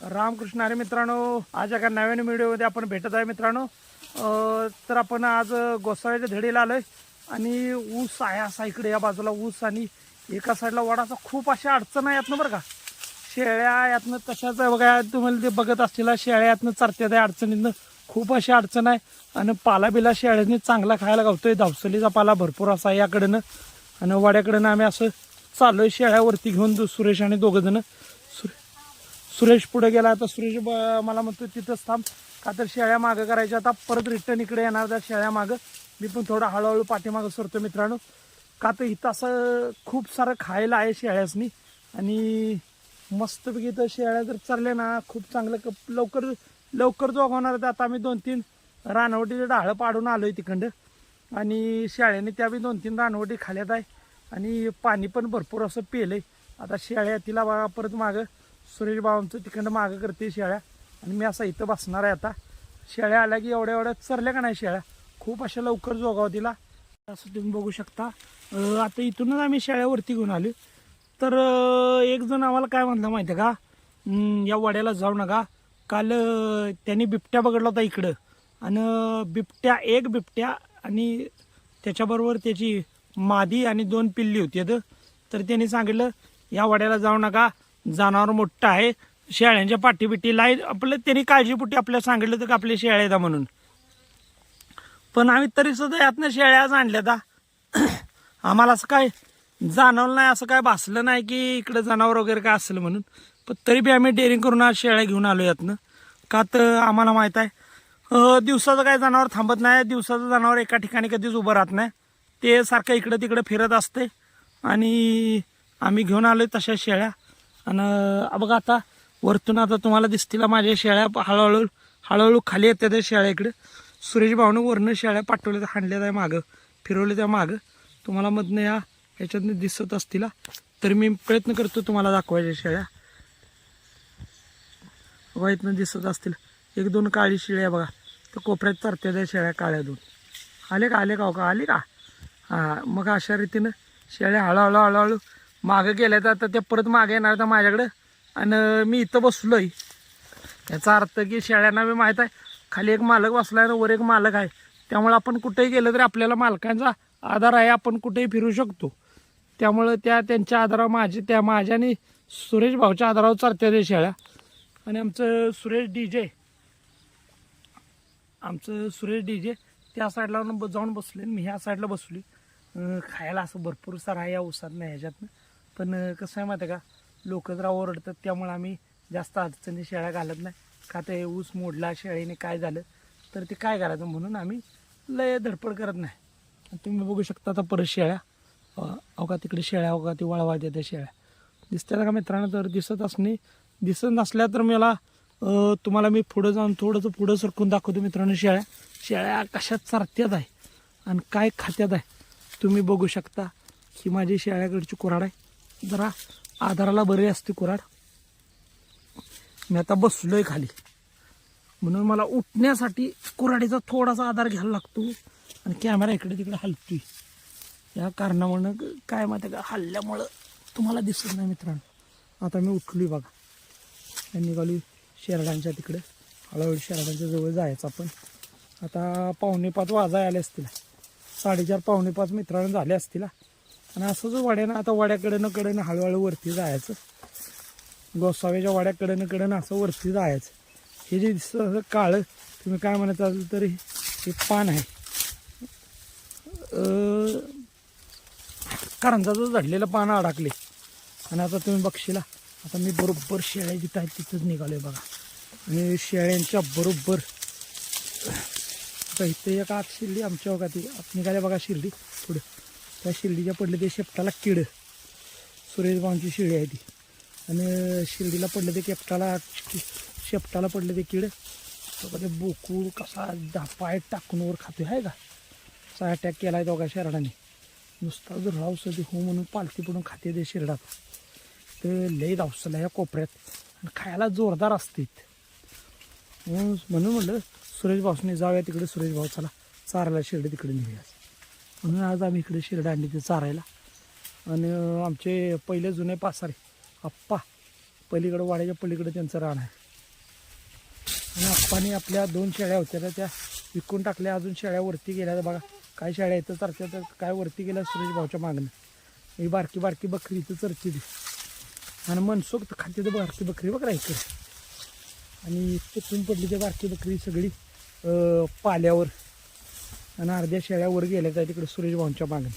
रामकृष्ण अरे मित्रांनो आज एका नवीन व्हिडिओमध्ये आपण भेटत आहे मित्रांनो. तर आपण आज गोसाव्याच्या धडीला आलोय आणि ऊस आहे असा इकडे या बाजूला ऊस आणि एका साईडला वडाचा खूप अशा अडचण आहे यातनं बरं का. शेळ्या यातनं तशाच बघा तुम्हाला ते बघत असतील शेळ्या यातनं चरत्यात आहे अडचणीतनं खूप अशी अडचण आहे. आणि पालाबिला शेळ्यांनी चांगला खायला गावतोय धावसलीचा पाला भरपूर असा आहे याकडनं. आणि वाड्याकडनं आम्ही असं चाललोय शेळ्यावरती घेऊन सुरेश आणि दोघंजणं सुरेश पुढे गेला. आता सुरेश ब- मला म्हणतो तिथंच थांब. का तर शेळ्या मागं करायच्या. आता परत रिटर्न इकडे येणार त्या शेळ्या मागं. मी पण थोडं हळूहळू पाठीमागं सरतो मित्रांनो. का तर इथं असं खूप सारं खायला आहे शेळ्यासनी. आणि मस्तपैकी इथं शेळ्या जर चालल्या ना खूप चांगलं कप लवकर लवकर जोगवणार तर आता आम्ही दोन तीन रानवटीचे डाळं पाडून आलोय तिकडं आणि शेळ्याने त्या बी दोन तीन रानवटी खाल्यात आहे. आणि पाणी पण भरपूर असं पेलंय. आता शेळ्या तिला परत मागं सुरेश बाबांचं तिकडं मागं करते शेळ्या. आणि मी असा इथं बसणार आहे आता. शेळ्या आल्या की एवढ्या एवढ्या चरल्या का नाही शेळ्या? खूप अशा लवकर जोगाव तिला. असं तुम्ही बघू शकता. आता इथूनच आम्ही शेळ्यावरती घेऊन आलो तर एक जण आम्हाला काय म्हणलं माहिती आहे का या वाड्याला जाऊ नका. काल त्यांनी बिबट्या बघडला होता इकडं. आणि बिबट्या एक बिबट्या आणि त्याच्याबरोबर त्याची मादी आणि दोन पिल्ली होती. तर त्यांनी सांगितलं या वाड्याला जाऊ नका. जनावर मोठं आहे. शेळ्यांच्या पाठीबिटी लाई आपलं त्यांनी काळजीपुटी आपल्याला सांगितलं तर का आपल्या शेळ्या येतात म्हणून. पण आम्ही तरी सुद्धा यातनं शेळ्या आज आणल्या दा. आम्हाला असं काय जाणवलं नाही असं काय भासलं नाही की इकडं जनावर वगैरे काय असलं म्हणून. पण तरी बी आम्ही डेअरिंग करून आज शेळ्या घेऊन आलो यातनं. का तर आम्हाला माहीत आहे. दिवसाचं काय जनावर थांबत नाही. दिवसाचं जनावर एका ठिकाणी कधीच उभं राहत नाही. ते सारखं इकडं तिकडं फिरत असते. आणि आम्ही घेऊन आलो तशा शेळ्या. आणि बघा आता वरतून आता तुम्हाला दिसतील माझ्या शेळ्या हळूहळू हळूहळू खाली येतात त्या शेळ्या इकडे. सुरेश भाऊनं वरनं शेळ्या पाठवल्या त्या हाणल्या त्या मागं फिरवल्या त्या मागं. तुम्हाला मधनं या ह्याच्यातनं दिसत असतील तर मी प्रयत्न करतो तुम्हाला दाखवायच्या शेळ्या. बघा इथनं दिसत असतील. एक दोन काळी शेळ्या बघा. तर कोपऱ्यात चरत्या त्या शेळ्या काळ्या दोन. आले का आले का हो का? आले का? हां मग अशा रीतीनं शेळ्या हळूहळू हळूहळू मागं गेल्या तर आता त्या परत मागे येणार तर माझ्याकडं. आणि मी इथं बसलोय. याचा अर्थ की शेळ्यांना बी माहीत आहे खाली एक मालक बसला आहे वर एक मालक आहे. त्यामुळे आपण कुठेही गेलं तरी आपल्याला मालकांचा आधार आहे आपण कुठेही फिरू शकतो. त्यामुळं त्या त्यांच्या आधारावर माझे त्या माझ्या आणि सुरेश भाऊच्या आधारावर चालत्या त्या शेळ्या. आणि आमचं सुरेश डी जे. आमचं सुरेश डी जे त्या साईडला ब- जाऊन बसले आणि मी ह्या साईडला बसली खायला असं भरपूर सारं आहे या नाही ह्याच्यातनं. पण कसं आहे माहिती आहे का? लोक जरा ओरडतात त्यामुळे आम्ही जास्त अडचणी शेळ्या घालत नाही. का ते ऊस मोडला शेळीने काय झालं तर ते काय करायचं म्हणून आम्ही लय धडपड करत नाही. तुम्ही बघू शकता आता परत शेळ्या. अवघा अहो का तिकडे शेळ्या अवघा का ती वळवायच्या त्या शेळ्या. दिसतात का मित्रांनो तर दिसत असणे दिसत नसल्या तर मला तुम्हाला मी पुढं जाऊन थोडंसं पुढं सरकून दाखवतो मित्रांनो शेळ्या. शेळ्या कशात चरत्यात आहे आणि काय खात्यात आहे तुम्ही बघू शकता. ही माझी शेळ्याकडची कुऱ्हाड आहे. जरा आधाराला बरी असते कुऱ्हाड. मी आता बसलोय खाली. म्हणून मला उठण्यासाठी कुऱ्हाडीचा थोडासा आधार घ्यायला लागतो आणि कॅमेरा इकडे तिकडे हलतोय. या कारणामुळं काय माहिती का? हल्ल्यामुळं तुम्हाला दिसत नाही मित्रांनो. आता मी उठली बघा. आणि निघाली शेरडांच्या तिकडे. हळूहळू शेरडांच्या जवळ जायचं आपण. आता पावणे पाच वाजा आले असतील. साडेचार पावणे पाच मित्रांनो झाले असतील. आणि असं जो वाड्यानं आता वाड्याकडनं कडनं हळूहळू वरती जायचं. गोसाव्याच्या वाड्याकडनं कडनं असं वरती जायचं. हे जे दिसतं असं काळं तुम्ही काय म्हणत असाल तरी हे पान आहे. करंजाचं झडलेलं पानं अडकले. आणि आता तुम्ही बघशीला आता मी बरोबर शेळ्या जिथं आहेत तिथंच निघालोय बघा. आणि शेळ्यांच्या बरोबर आता इथे एक आत शिर्डी आमच्या बघा ती आत निघाल्या बघा शिर्डी पुढे. त्या शिर्डीच्या पडले ते शेपटाला किड. सुरेश भाऊंची आहे ती. आणि शिर्डीला पडलं ते केपटाला शेपटाला पडलं ते किड. ते बोकूळ कसा दा- पाय टाकून वर आहे का? असा अटॅक केला आहे दोघा शेरडाने नुसता जर रावसं हो म्हणून पालती पडून खाते ते शिरडात. ते लय रावसला या कोपऱ्यात. आणि खायला जोरदार असते म्हणून म्हणून म्हणलं सुरेश भाऊसने जाऊया तिकडे सुरेश भाऊ चला. चारायला शिर्डी तिकडे निघूया. म्हणून आज आम्ही इकडे शिरडांडी आणली ते चारायला. आणि आमचे पहिले जुने पासारे. आप्पा. पलीकडं वाड्याच्या पलीकडे त्यांचं रान आहे. आणि आप्पानी आपल्या दोन शेळ्या होत्या ना त्या विकून टाकल्या. अजून शेळ्या वरती गेल्या तर बघा. काय शेळ्या इथं चरत्या तर काय वरती गेल्या सुरेश भाऊच्या मागणं ही बारकी बारकी बकरी इथं चरती ती. आणि मनसोक्त खाते तर बारकी बकरी बघ इकडे. आणि तिथून पडली ते बारकी बकरी सगळी? पाल्यावर. आणि अर्ध्या शेळ्यावर गेल्या त्या तिकडे सुरेश भाऊंच्या मागणी